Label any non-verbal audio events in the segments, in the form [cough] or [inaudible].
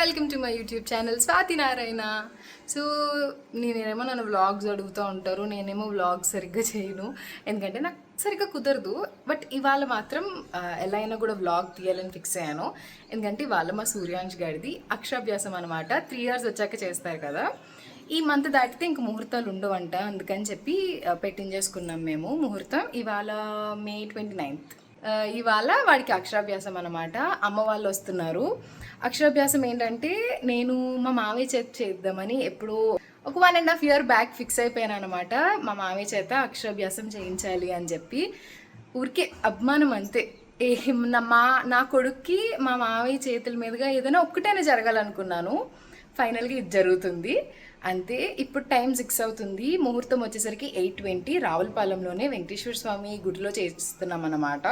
Welcome to my YouTube channel Swathi Narayana. So నేనేమో నన్ను vlogs అడుగుతూ ఉంటారు నేనేమో వ్లాగ్స్ సరిగ్గా చేయను. ఎందుకంటే నాకు సరిగ్గా కుదరదు. బట్ ఇవాళ మాత్రం ఎలా అయినా కూడా వ్లాగ్ తీయాలని ఫిక్స్ అయ్యాను. ఎందుకంటే ఇవాళ మా సూర్యాంష్ గారిది అక్షరాభ్యాసం అనమాట త్రీ ఇయర్స్ వచ్చాక చేస్తారు కదా. ఈ మంత్ దాటితే ఇంక ముహూర్తాలు ఉండవంట. అందుకని చెప్పి పెట్టించేసుకున్నాం మేము ముహూర్తం. ఇవాళ మే ట్వంటీ నైన్త్. ఇవాళ వాడికి అక్షరాభ్యాసం అనమాట అమ్మ వాళ్ళు వస్తున్నారు. అక్షరాభ్యాసం ఏంటంటే నేను మా మామయ్య చేత చేద్దామని ఎప్పుడో ఒక one and half year back fix అయిపోయాను అనమాట మా మామయ్య చేత అక్షరాభ్యాసం చేయించాలి అని చెప్పి. ఊరికే అభిమానం అంతే. ఏ నా మా నా కొడుక్కి మా మామయ్య చేతుల మీదుగా ఏదైనా ఒక్కటైనా జరగాలనుకున్నాను. ఫైనల్గా ఇది జరుగుతుంది. అంతే ఇప్పుడు టైం సిక్స్ అవుతుంది. ముహూర్తం వచ్చేసరికి ఎయిట్ ట్వంటీ. రావులపాలెంలోనే వెంకటేశ్వర స్వామి గుడిలో చేస్తున్నాం అన్నమాట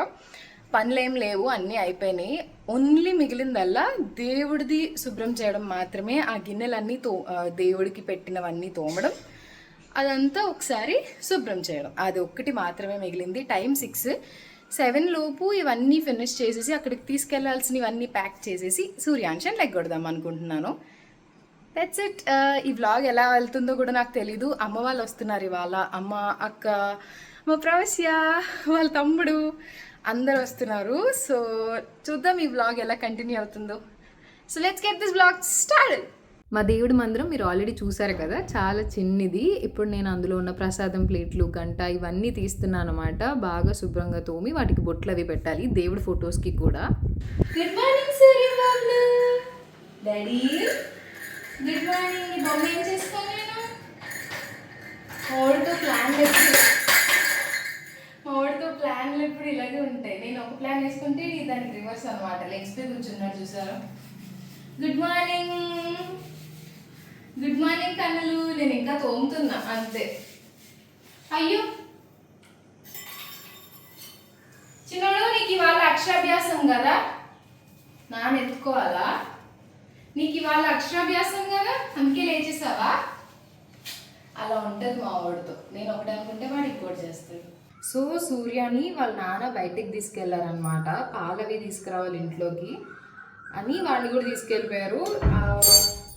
పనులేం లేవు అన్నీ అయిపోయినాయి. ఓన్లీ మిగిలిందల్లా దేవుడిది శుభ్రం చేయడం మాత్రమే ఆ గిన్నెలన్నీ తో దేవుడికి పెట్టినవన్నీ తోమడం అదంతా ఒకసారి శుభ్రం చేయడం. అది ఒక్కటి మాత్రమే మిగిలింది. Time six. సెవెన్ లోపు ఇవన్నీ ఫినిష్ చేసేసి అక్కడికి తీసుకెళ్ళాల్సినవన్నీ ప్యాక్ చేసేసి సూర్యాంశం లెగ్గొడదాం అనుకుంటున్నాను. దట్స్ ఇట్ ఈ వ్లాగ్ ఎలా వెళ్తుందో కూడా నాకు తెలీదు. అమ్మ వాళ్ళు వస్తున్నారు ఇవాళ. అమ్మ అక్క మా ప్రవశ్య వాళ్ళ తమ్ముడు అందరు వస్తున్నారు. సో చూద్దాం ఈ వ్లాగ్ ఎలా కంటిన్యూ అవుతుందో. So let's get this vlog start మా దేవుడి మందిరం మీరు ఆల్రెడీ చూసారు కదా? చాలా చిన్నది. ఇప్పుడు నేను అందులో ఉన్న ప్రసాదం ప్లేట్లు గంట ఇవన్నీ తీస్తున్నాను అనమాట బాగా శుభ్రంగా తోమి వాటికి బొట్లు అవి పెట్టాలి. దేవుడి ఫొటోస్కి కూడా. గుడ్ మార్నింగ్ గుడ్ మార్నింగ్ ఈ బొమ్మ ఏం చేస్తాను నేను? మామిడితో ప్లాన్ వేసి మామిడితో ప్లాన్లు ఇప్పుడు ఇలాగే ఉంటాయి. నేను ఒక ప్లాన్ వేసుకుంటే దానికి రివర్స్ అనమాట లెగ్స్ పై కూర్చున్నాడు చూసారు? గుడ్ మార్నింగ్ గుడ్ మార్నింగ్ కన్నులు. నేను ఇంకా తోముతున్నా అంతే. అయ్యో! చిన్నోడు నీకు ఇవాళ అక్షరాభ్యాసం కదా? నాన్న ఎత్తుకోవాలా నీకు ఇవాళ అక్షరాభ్యాసం కదా? అందుకే లేచేసావా? అలా ఉంటుంది మా వాడితో. నేను ఒకటి అనుకుంటే వాడు ఇంకోటి చేస్తాడు. సో సూర్యని వాళ్ళ నాన్న బయటికి తీసుకెళ్ళారనమాట పాలవి తీసుకురావాలి ఇంట్లోకి అని వాడిని కూడా తీసుకెళ్ళిపోయారు.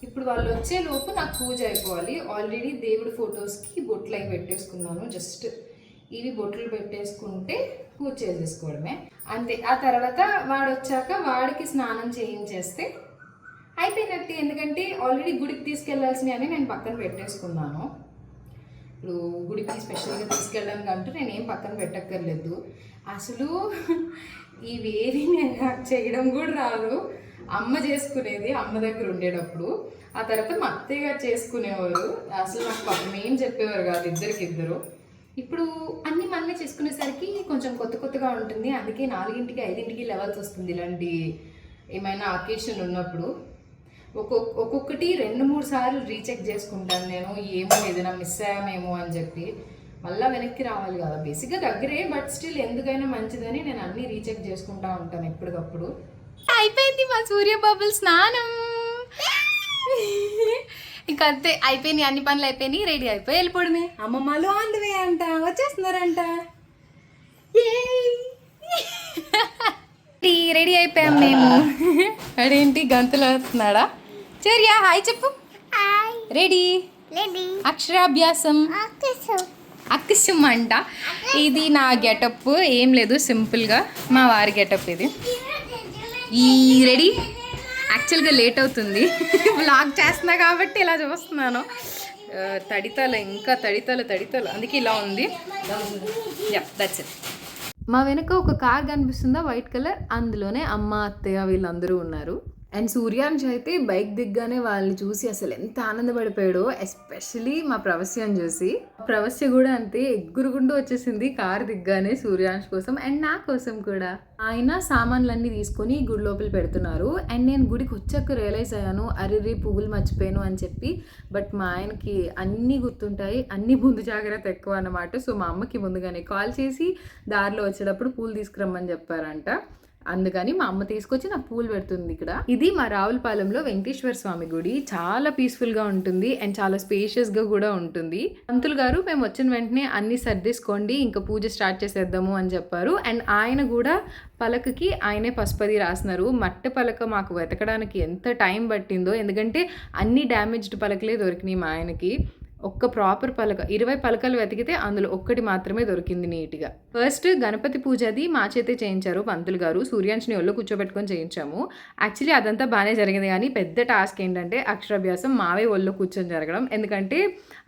ఇప్పుడు వాళ్ళు వచ్చే లోపు నాకు పూజ అయిపోవాలి. ఆల్రెడీ దేవుడి ఫొటోస్కి బొట్లు అవి పెట్టేసుకున్నాను. జస్ట్ ఇవి బొట్లు పెట్టేసుకుంటే పూజ చేసేసుకోవడమే. అంతే. ఆ తర్వాత వాడు వచ్చాక వాడికి స్నానం చేయించేస్తే అయిపోయినట్టు ఎందుకంటే ఆల్రెడీ గుడికి తీసుకెళ్ళాల్సినవి అని నేను పక్కన పెట్టేసుకున్నాను. ఇప్పుడు గుడికి స్పెషల్గా తీసుకెళ్ళడానికి అంటూ నేను ఏం పక్కన పెట్టక్కర్లేదు. అసలు ఇవేవి నేను నాకు చేయడం కూడా రాదు. అమ్మ చేసుకునేది అమ్మ దగ్గర ఉండేటప్పుడు. ఆ తర్వాత మా అత్తయ్య గారు చేసుకునేవారు. అసలు నాకు పాపం ఏం చెప్పేవారు కాదు ఇద్దరికి ఇద్దరు. ఇప్పుడు అన్ని మనమే చేసుకునేసరికి కొంచెం కొత్త కొత్తగా ఉంటుంది. అందుకే నాలుగింటికి ఐదింటికి లెవెల్స్ వస్తుంది ఇలాంటి ఏమైనా అకేషన్ ఉన్నప్పుడు. ఒక్కొక్క ఒక్కొక్కటి రెండు మూడు సార్లు రీచెక్ చేసుకుంటాను నేను. ఏమో ఏదైనా మిస్ అయ్యామేమో అని చెప్పి. మళ్ళీ వెనక్కి రావాలి కదా. బేసిక్గా దగ్గరే బట్ స్టిల్ ఎందుకైనా మంచిదని నేను అన్నీ రీచెక్ చేసుకుంటా ఉంటాను ఎప్పటికప్పుడు. అయిపోయింది మా సూర్య బబుల్ స్నానం. [laughs] ఇంకా అంతే అయిపోయినాయి అన్ని పనులు అయిపోయినాయి రెడీ అయిపోయి వెళ్ళిపోవడమే. అమ్మమ్మలు ఆన్ ది వే అంట వచ్చేస్తున్నారంట. [laughs] రెడీ అయిపోయాం మేము. అదేంటి గంతులు వస్తున్నాడా చర్యా హాయ్ చెప్పు. రెడీ అక్షరాభ్యాసం. అక్షం అంట ఇది నా గెటప్ ఏం లేదు సింపుల్గా మా వారి గెటప్ ఇది. ఈ రెడీ యాక్చువల్గా లేట్ అవుతుంది. వ్లాగ్ చేస్తున్నా కాబట్టి ఇలా చూస్తున్నాను. తడితల ఇంకా తడితల తడితల. అందుకే ఇలా ఉంది. యా దట్స్ ఇట్ మా వెనక ఒక కార్ కనిపిస్తుందా? వైట్ కలర్ అందులోనే అమ్మ అత్తయ్య వీళ్ళందరూ ఉన్నారు. అండ్ సూర్యాంశ్ అయితే బైక్ దిగ్గానే వాళ్ళని చూసి అసలు ఎంత ఆనందపడిపోయాడో ఎస్పెషలీ మా ప్రవస్యం చూసి. ప్రవస్య కూడా అంతే ఎగ్గురుగుండు వచ్చేసింది కార్ దిగ్గానే సూర్యాంశ్ కోసం అండ్ నా కోసం కూడా. ఆయన సామాన్లన్నీ తీసుకొని గుడి లోపల పెడుతున్నారు. అండ్ నేను గుడికి వచ్చాక రియలైజ్ అయ్యాను అరిరి పువ్వులు మర్చిపోయాను అని చెప్పి. బట్ మా ఆయనకి అన్నీ గుర్తుంటాయి అన్ని ముందు జాగ్రత్త ఎక్కువ అన్నమాట. సో మా అమ్మకి ముందుగానే కాల్ చేసి దారిలో వచ్చేటప్పుడు పూలు తీసుకురమ్మని చెప్పారంట. అందుకని మా అమ్మ తీసుకొచ్చి నాకు పూలు పెడుతుంది ఇక్కడ. ఇది మా రావులపాలెంలో వెంకటేశ్వర స్వామి గుడి. చాలా పీస్ఫుల్గా ఉంటుంది అండ్ చాలా స్పేషియస్గా కూడా ఉంటుంది. పంతులు గారు మేము వచ్చిన వెంటనే అన్ని సర్దేసుకోండి ఇంకా పూజ స్టార్ట్ చేసేద్దాము అని చెప్పారు. అండ్ ఆయన కూడా పలకకి ఆయనే పసుపది రాసినారు. మట్టి పలక మాకు వెతకడానికి ఎంత టైం పట్టిందో ఎందుకంటే అన్ని డ్యామేజ్డ్ పలకలే దొరికినాయి మా ఆయనకి. ఒక్క ప్రాపర్ పలక ఇరవై పలకలు వెతికితే అందులో ఒక్కటి మాత్రమే దొరికింది నీట్గా. ఫస్ట్ గణపతి పూజ అది మా చేతే చేయించారు పంతులు గారు. సూర్యాంశని ఒళ్ళో కూర్చోబెట్టుకొని చేయించాము. యాక్చువల్లీ అదంతా బాగానే జరిగింది కానీ పెద్ద టాస్క్ ఏంటంటే అక్షరాభ్యాసం మావే ఒళ్ళో కూర్చొని జరగడం. ఎందుకంటే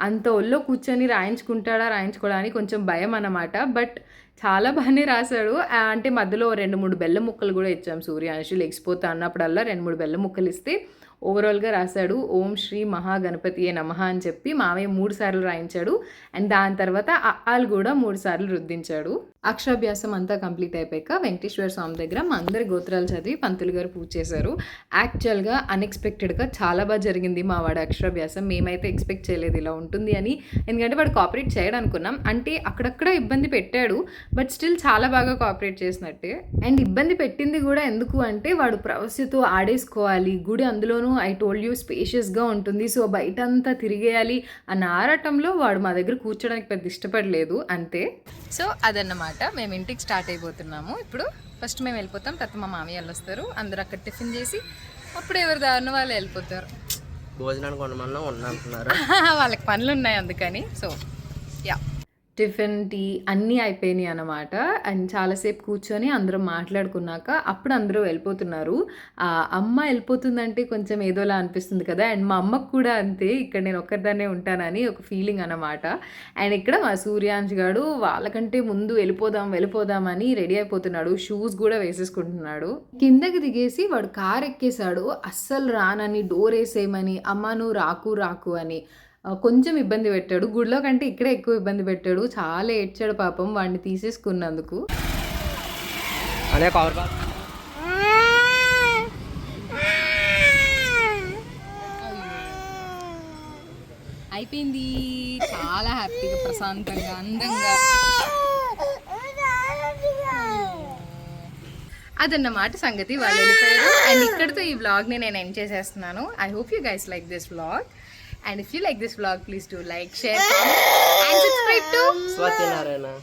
అంత ఒళ్ళో కూర్చొని రాయించుకుంటాడా రాయించుకోవడానికి కొంచెం భయం అన్నమాట. బట్ చాలా బాగానే రాశాడు. అంటే మధ్యలో రెండు మూడు బెల్లం ముక్కలు కూడా ఇచ్చాం సూర్యాంశు లెగిసిపోతా అన్నప్పుడల్లా రెండు మూడు బెల్లం ముక్కలు ఇస్తే ఓవరాల్గా రాశాడు ఓం శ్రీ మహాగణపతియే నమ అని చెప్పి మావయ్య మూడు సార్లు రాయించాడు. అండ్ దాని తర్వాత అఆలు కూడా మూడు సార్లు రుద్దించాడు. అక్షరాభ్యాసం అంతా కంప్లీట్ అయిపోయాక వెంకటేశ్వర స్వామి దగ్గర మా అందరి గోత్రాలు చదివి పంతులు గారు పూజ చేశారు. యాక్చువల్గా అన్ఎక్స్పెక్టెడ్గా చాలా బాగా జరిగింది మా వాడి అక్షరాభ్యాసం. మేమైతే ఎక్స్పెక్ట్ చేయలేదు ఇలా ఉంటుంది అని. ఎందుకంటే వాడు కోఆపరేట్ చేయడం అనుకున్నాం. అంటే అక్కడక్కడ ఇబ్బంది పెట్టాడు. బట్ స్టిల్ చాలా బాగా కాపరేట్ చేసినట్టే. అండ్ ఇబ్బంది పెట్టింది కూడా ఎందుకు అంటే వాడు ప్రవస్యతో ఆడేసుకోవాలి. గుడి అందులోనూ ఐ టోల్డ్ యూ స్పేషియస్గా ఉంటుంది. సో బయట అంతా తిరిగేయాలి అన్న ఆరాటంలో వాడు మా దగ్గర కూర్చోడానికి పెద్ద ఇష్టపడలేదు. అంతే. సో అదన్నమాట. మేము ఇంటికి స్టార్ట్ అయిపోతున్నాము. ఇప్పుడు ఫస్ట్ మేము వెళ్ళిపోతాం. తర్వాత మా మామయ్య వాళ్ళు వస్తారు. అందరూ అక్కడ టిఫిన్ చేసి అప్పుడు ఎవరు దారిన వాళ్ళు వెళ్ళిపోతారు. భోజనానికి ఉండమన్నా [laughs] వాళ్ళకి పనులు ఉన్నాయి అందుకని. So yeah. టిఫిన్ టీ అన్నీ అయిపోయినాయి అనమాట అండ్ చాలాసేపు కూర్చొని అందరం మాట్లాడుకున్నాక అప్పుడు అందరూ వెళ్ళిపోతున్నారు. అమ్మ వెళ్ళిపోతుందంటే కొంచెం ఏదోలా అనిపిస్తుంది కదా. అండ్ మా అమ్మకు కూడా అంతే ఇక్కడ నేను ఒక్కరిదాన్నే ఉంటానని ఒక ఫీలింగ్ అన్నమాట. అండ్ ఇక్కడ మా సూర్యాంజ్ గాడు వాళ్ళకంటే ముందు వెళ్ళిపోదాం వెళ్ళిపోదామని రెడీ అయిపోతున్నాడు. షూస్ కూడా వేసేసుకుంటున్నాడు. కిందకి దిగేసి వాడు కార్ ఎక్కేశాడు అస్సలు రానని డోర్ వేసేయమని అమ్మ నువ్వు రాకు రాకు అని. కొంచెం ఇబ్బంది పెట్టాడు. గుడిలో కంటే ఇక్కడే ఎక్కువ ఇబ్బంది పెట్టాడు. చాలా ఏడ్చాడు పాపం. వాడిని తీసేసుకున్నందుకు. అయిపోయింది. చాలా హ్యాపీగా ప్రశాంతంగా అందంగా. అదన్నమాట సంగతి. వాళ్ళు వెళ్ళిపోయారు. అండ్ ఇక్కడితో ఈ వ్లాగ్ని నేను ఎండ్ చేసేస్తున్నాను. I hope you guys like this vlog And if you like this vlog, please do like, share, comment, and subscribe to Swati Narayana.